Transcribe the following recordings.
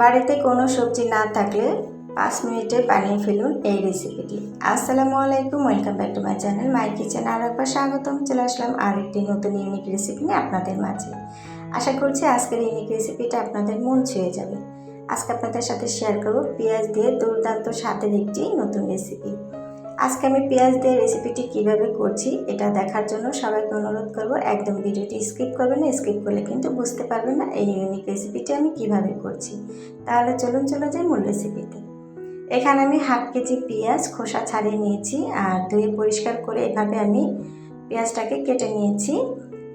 বাড়িতে কোনো সবজি না থাকলে পাঁচ মিনিটে বানিয়ে ফেলুন এই রেসিপিটি। আসসালামু আলাইকুম, welcome back to my channel. My kitchen আর একবার স্বাগতম। চলে আসলাম আর একটি নতুন ইউনিক রেসিপি নিয়ে আপনাদের মাঝে। আশা করছি আজকের ইউনিক রেসিপিটা আপনাদের মন ছুঁয়ে যাবে। আজকে আপনাদের সাথে শেয়ার করব পেঁয়াজ দিয়ে দুর্দান্ত স্বাদের একটি নতুন রেসিপি। আজকে আমি পেঁয়াজ দিয়ে রেসিপিটি কীভাবে করছি, এটা দেখার জন্য সবাইকে অনুরোধ করব, একদম ভিডিওটি স্কিপ করবেন না স্কিপ করলে কিন্তু বুঝতে পারবেন না এই ইউনিক রেসিপিটি আমি কীভাবে করছি। তাহলে চলুন, চলে যাই মূল রেসিপিতে এখানে আমি হাফ কেজি পেঁয়াজ খোসা ছাড়িয়ে নিয়েছি আর ধুয়ে পরিষ্কার করে এভাবে আমি পেঁয়াজটাকে কেটে নিয়েছি,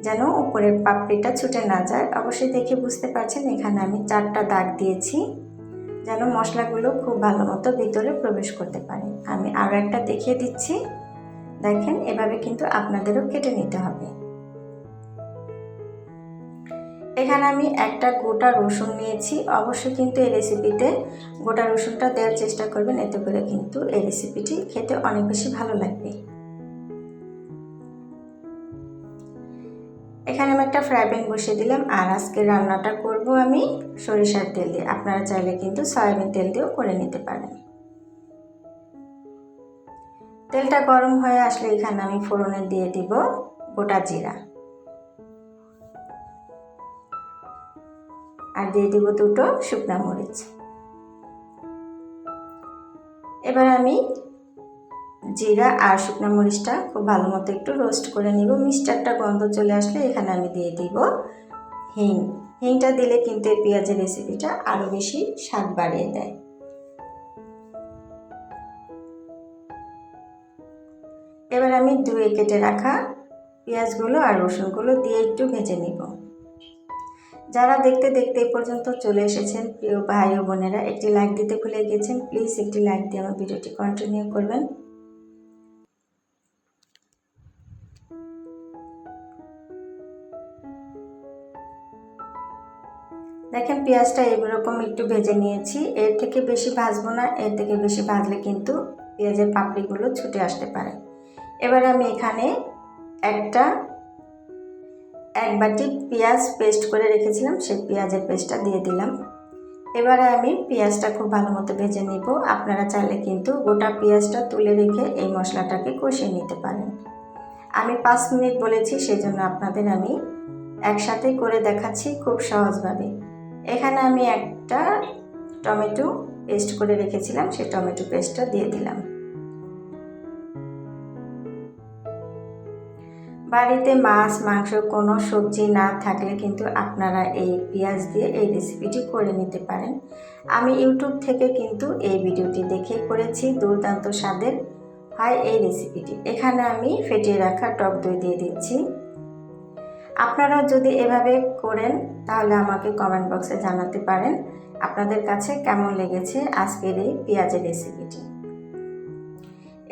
যেন উপরের পাপড়িটা ছুটে না যায়। অবশ্যই দেখে বুঝতে পারছেন, এখানে আমি চারটা দাগ দিয়েছি। যেন মশলাগুলো খুব ভালো মতো ভিতরে প্রবেশ করতে পারে। আমি আরও একটা দেখিয়ে দিচ্ছি। দেখেন, এভাবে কিন্তু আপনাদেরও কেটে নিতে হবে। এখানে আমি একটা গোটা রসুন নিয়েছি। অবশ্যই কিন্তু এই রেসিপিতে গোটা রসুনটা দেওয়ার চেষ্টা করবেন। এতে করে কিন্তু এই রেসিপিটি খেতে অনেক বেশি ভালো লাগবে। একটা ফ্রাই প্যান বসিয়ে দিলাম। আর আজকে রান্নাটা করব আমি সরিষার তেল দিয়ে। আপনারা চাইলে কিন্তু সয়াবিন তেল দিয়েও করে নিতে পারেন। তেলটা গরম হয়ে আসলে এখানে আমি ফোড়নে দিয়ে দিব গোটা জিরা। আর দিয়ে দিব দুটো শুকনা মরিচ। এবার আমি জিরা আর শুকনো মরিচটা খুব ভালো মতো একটু রোস্ট করে নিব। একটা গন্ধ চলে আসলে এখানে আমি দিয়ে দিব হিং। হিংটা দিলে কিন্তু এই পেঁয়াজের রেসিপিটা আরও বেশি স্বাদ বাড়িয়ে দেয়। এবার আমি ধুয়ে কেটে রাখা পেঁয়াজগুলো আর রসুনগুলো দিয়ে একটু ভেজে নিব। যারা দেখতে দেখতে এই পর্যন্ত চলে এসেছেন, প্রিয় ভাই ও বোনেরা, একটি লাইক দিতে ভুলে গেছেন প্লিজ একটি লাইক দিয়ে আমার ভিডিওটি কন্টিনিউ করবেন। দেখেন, পেঁয়াজটা এরকম একটু ভেজে নিয়েছি। এর থেকে বেশি ভাজবো না, এর থেকে বেশি ভাজলে কিন্তু পেঁয়াজের পাপড়িগুলো ছুটে আসতে পারে। এবার আমি এখানে একটা, এক বাটি পেঁয়াজ পেস্ট করে রেখেছিলাম, সেই পেঁয়াজের পেস্টটা দিয়ে দিলাম। এবারে আমি পেঁয়াজটা খুব ভালো মতো ভেজে নিব। আপনারা চাইলে কিন্তু গোটা পেঁয়াজটা তুলে রেখে এই মশলাটাকে কষিয়ে নিতে পারেন। আমি পাঁচ মিনিট বলেছি, সেজন্য আপনাদের আমি একসাথে করে দেখাচ্ছি খুব সহজভাবে। এখানে আমি একটা টমেটো পেস্ট করে রেখেছিলাম, সেই টমেটো পেস্টটা দিয়ে দিলাম। বাড়িতে মাছ, মাংস কোনো সবজি না থাকলে কিন্তু আপনারা এই পেঁয়াজ দিয়ে এই রেসিপিটি করে নিতে পারেন। আমি ইউটিউব থেকে কিন্তু এই ভিডিওটি দেখে করেছি, দুর্দান্ত স্বাদের হয় এই রেসিপিটি। এখানে আমি ফেটিয়ে রাখা টক দই দিয়ে দিচ্ছি। আপনারা যদি এভাবে করেন, তাহলে আমাকে কমেন্ট বক্সে জানাতে পারেন আপনাদের কাছে কেমন লেগেছে আজকের এই পেঁয়াজের রেসিপিটি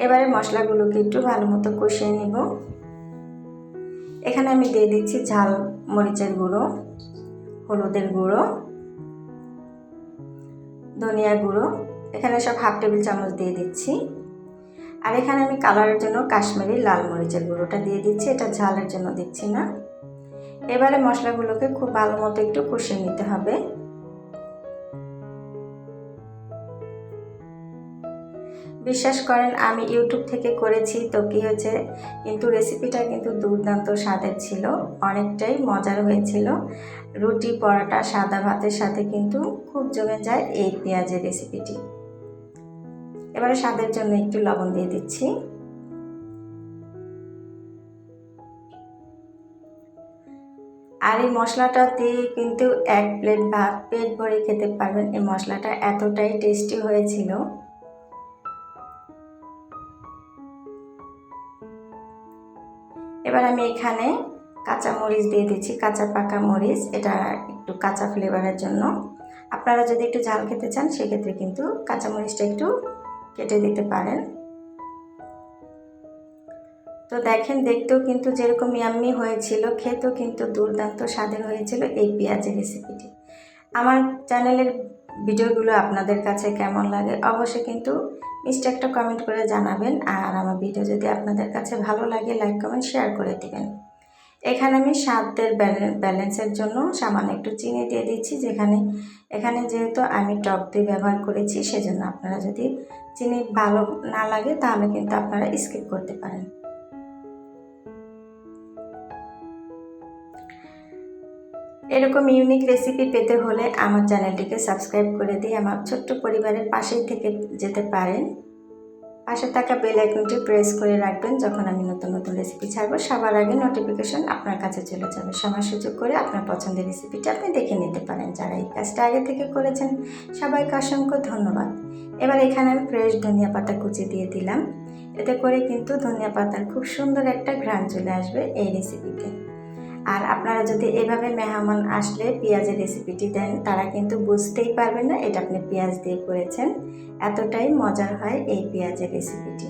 এবারে মশলাগুলোকে একটু ভালো মতো কষিয়ে নিব। এখানে আমি দিয়ে দিচ্ছি ঝাল মরিচের গুঁড়ো, হলুদের গুঁড়ো, ধনিয়া গুঁড়ো, এখানে সব হাফ টেবিল চামচ দিয়ে দিচ্ছি। আর এখানে আমি কালারের জন্য কাশ্মীরি লাল মরিচের গুঁড়োটা দিয়ে দিচ্ছি, এটা ঝালের জন্য দিচ্ছি না। এবারে মশলাগুলোকে খুব ভালো মতো একটু কষিয়ে নিতে হবে। বিশ্বাস করেন, আমি ইউটিউব থেকে করেছি, তো কী হয়েছে, কিন্তু রেসিপিটা কিন্তু দুর্দান্ত স্বাদের ছিল, অনেকটাই মজার হয়েছিল। রুটি, পরাটা, সাদা ভাতের সাথে কিন্তু খুব জমে যায় এই পেঁয়াজের রেসিপিটি এবারে স্বাদের জন্য একটু লবণ দিয়ে দিচ্ছি। আর এই মশলাটা দিয়ে কিন্তু এক প্লেট ভাত, পেট ভরে খেতে পারবেন। এই মশলাটা এতটাই টেস্টি হয়েছিল। এবার আমি এখানে কাঁচা মরিচ দিয়ে দিচ্ছি, কাঁচা পাকা মরিচ। এটা একটু কাঁচা ফ্লেভারের জন্য। আপনারা যদি একটু ঝাল খেতে চান, সেক্ষেত্রে কিন্তু কাঁচা মরিচটা একটু কেটে দিতে পারেন। তো দেখেন, দেখতেও কিন্তু যেরকম ইয়াম্মি হয়েছিল, খেতেও কিন্তু দুর্দান্ত স্বাদের হয়েছিল এই পেঁয়াজের রেসিপিটি আমার চ্যানেলের ভিডিওগুলো আপনাদের কাছে কেমন লাগে অবশ্যই কিন্তু মিষ্টি একটা কমেন্ট করে জানাবেন, আর আমার ভিডিও যদি আপনাদের কাছে ভালো লাগে লাইক কমেন্ট শেয়ার করে দেবেন। এখানে আমি স্বাদের ব্যালেন্সের জন্য সামান্য একটু চিনি দিয়ে দিচ্ছি, যেখানে, এখানে যেহেতু আমি টক দই ব্যবহার করেছি, সেজন্য আপনারা যদি চিনি ভালো না লাগে, তাহলে কিন্তু আপনারা স্কিপ করতে পারেন। এরকম ইউনিক রেসিপি পেতে হলে আমার চ্যানেলটিকে সাবস্ক্রাইব করে দিয়ে আমার ছোট্ট পরিবারের পাশেই থেকে যেতে পারেন। পাশে থাকা বেল আইকনটি প্রেস করে রাখবেন যখন আমি নতুন নতুন রেসিপি ছাড়বো। সবার আগে নোটিফিকেশন আপনার কাছে চলে যাবে। সময় সুযোগ করে আপনার পছন্দের রেসিপিটা আপনি দেখে নিতে পারেন। যারা এই কাজটা আগে থেকে করেছেন, সবাইকে অসংখ্য ধন্যবাদ। এবার এখানে আমি ফ্রেশ ধনিয়া পাতা কুচি দিয়ে দিলাম। এতে করে কিন্তু ধনিয়া পাতার খুব সুন্দর একটা ঘ্রাণ চলে আসবে এই রেসিপিতে আর আপনারা যদি এভাবে মেহমান আসলে পেঁয়াজের রেসিপিটি দেন, তারা কিন্তু বুঝতেই পারবেন না এটা আপনি পেঁয়াজ দিয়ে করেছেন। এতটাই মজার হয় এই পেঁয়াজের রেসিপিটি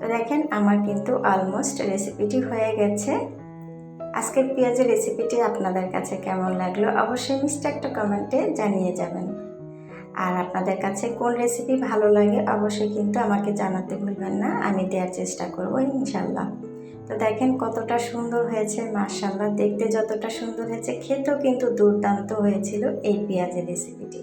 তো দেখেন আমার কিন্তু অলমোস্ট রেসিপিটি হয়ে গেছে। আজকের পেঁয়াজের রেসিপিটি আপনাদের কাছে কেমন লাগল? অবশ্যই মিষ্টি একটা কমেন্টে জানিয়ে যাবেন। আর আপনাদের কাছে কোন রেসিপি ভালো লাগে অবশ্যই কিন্তু আমাকে জানাতে ভুলবেন না, আমি দেওয়ার চেষ্টা করব ইনশাল্লাহ। তো দেখেন কতটা সুন্দর হয়েছে মার্শাল্লাহ দেখতে যতটা সুন্দর হয়েছে, খেতেও কিন্তু দুর্দান্ত হয়েছিল এই পেঁয়াজের রেসিপিটি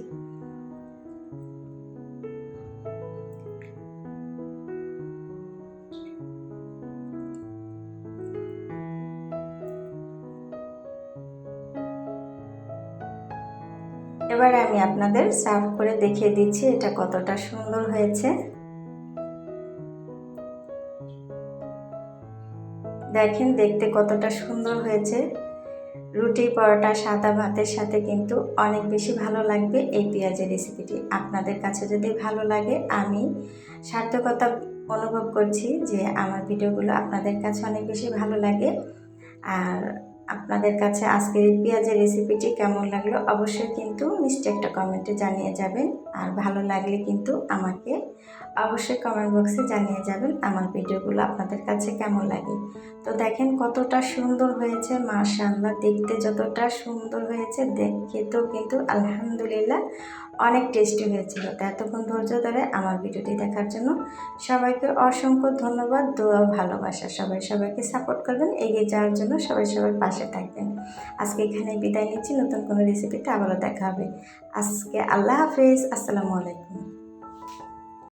এবার আমি আপনাদের সার্ভ করে দেখিয়ে দিচ্ছি এটা কতটা সুন্দর হয়েছে। দেখেন, দেখতে কতটা সুন্দর হয়েছে। রুটি, পরোটা, সাদা ভাতের সাথে কিন্তু অনেক বেশি ভালো লাগবে এই পেঁয়াজের রেসিপিটি আপনাদের কাছে যদি ভালো লাগে, আমি সার্থকতা অনুভব করছি যে আমার ভিডিওগুলো আপনাদের কাছে অনেক বেশি ভালো লাগে। আর আপনাদের কাছে আজকের পেঁয়াজের রেসিপিটি কেমন লাগল অবশ্যই কিন্তু মিষ্টি একটা কমেন্টে জানিয়ে যাবেন। আর ভালো লাগলে কিন্তু আমাকে অবশ্যই কমেন্ট বক্সে জানিয়ে যাবেন আমার ভিডিওগুলো আপনাদের কাছে কেমন লাগে। তো দেখেন কতটা সুন্দর হয়েছে মাশাল্লাহ দেখতে যতটা সুন্দর হয়েছে দেখে তো কিন্তু আলহামদুলিল্লাহ অনেক টেস্টি হয়েছিল। তো এতক্ষণ ধৈর্য ধরে আমার ভিডিওটি দেখার জন্য সবাইকে অসংখ্য ধন্যবাদ, দোয়া, ভালোবাসা। সবাই সবাইকে সাপোর্ট করবেন, এগিয়ে যাওয়ার জন্য সবাই সবার পাশে থাকবেন। আজকে এখানে বিদায় নিচ্ছি। নতুন কোনো রেসিপিতে আবারও দেখা হবে। আজকে আল্লাহ হাফিজ। আসসালামু আলাইকুম।